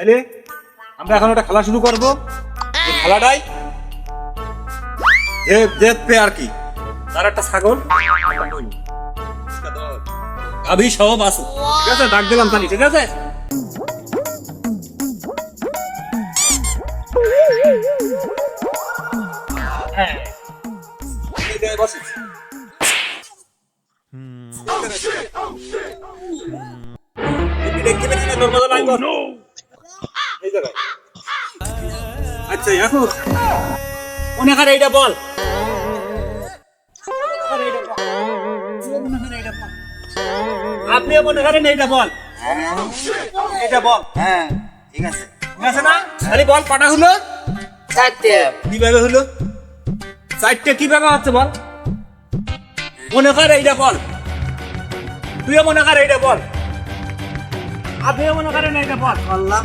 তাহলে আমরা এখন একটা খেলা শুরু করব। খেলাটাই যে দেখবে আর কি। তার একটা ছাগল। গাভী সব আছে ঠিক আছে ডাক দিলাম তাহলে ঠিক আছে? হ্যাঁ। মতো লাইন বল। এই জায়গায়। আচ্ছা এখন মনে করে এইটা বল। আপনিও মনে করেন এইটা বল। এইটা বল। হ্যাঁ ঠিক আছে। ঠিক আছে না? খালি বল কটা হলো? চারটে। কীভাবে হলো? চারটে কীভাবে হচ্ছে বল? মনে কর এইটা বল। তুইও মনে কর এইটা বল। আপনিও মনে করেন এইটা বল। বললাম।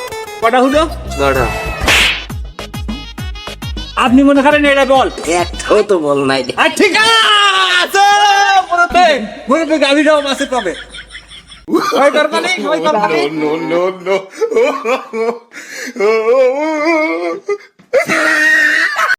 কটা হলো কটা আপনি মনে করেন এটা বল একটাও তো বল নাই আর ঠিক আছে মনে মনে গাড়িটাও মাসে পাবে ওই দরকার নেই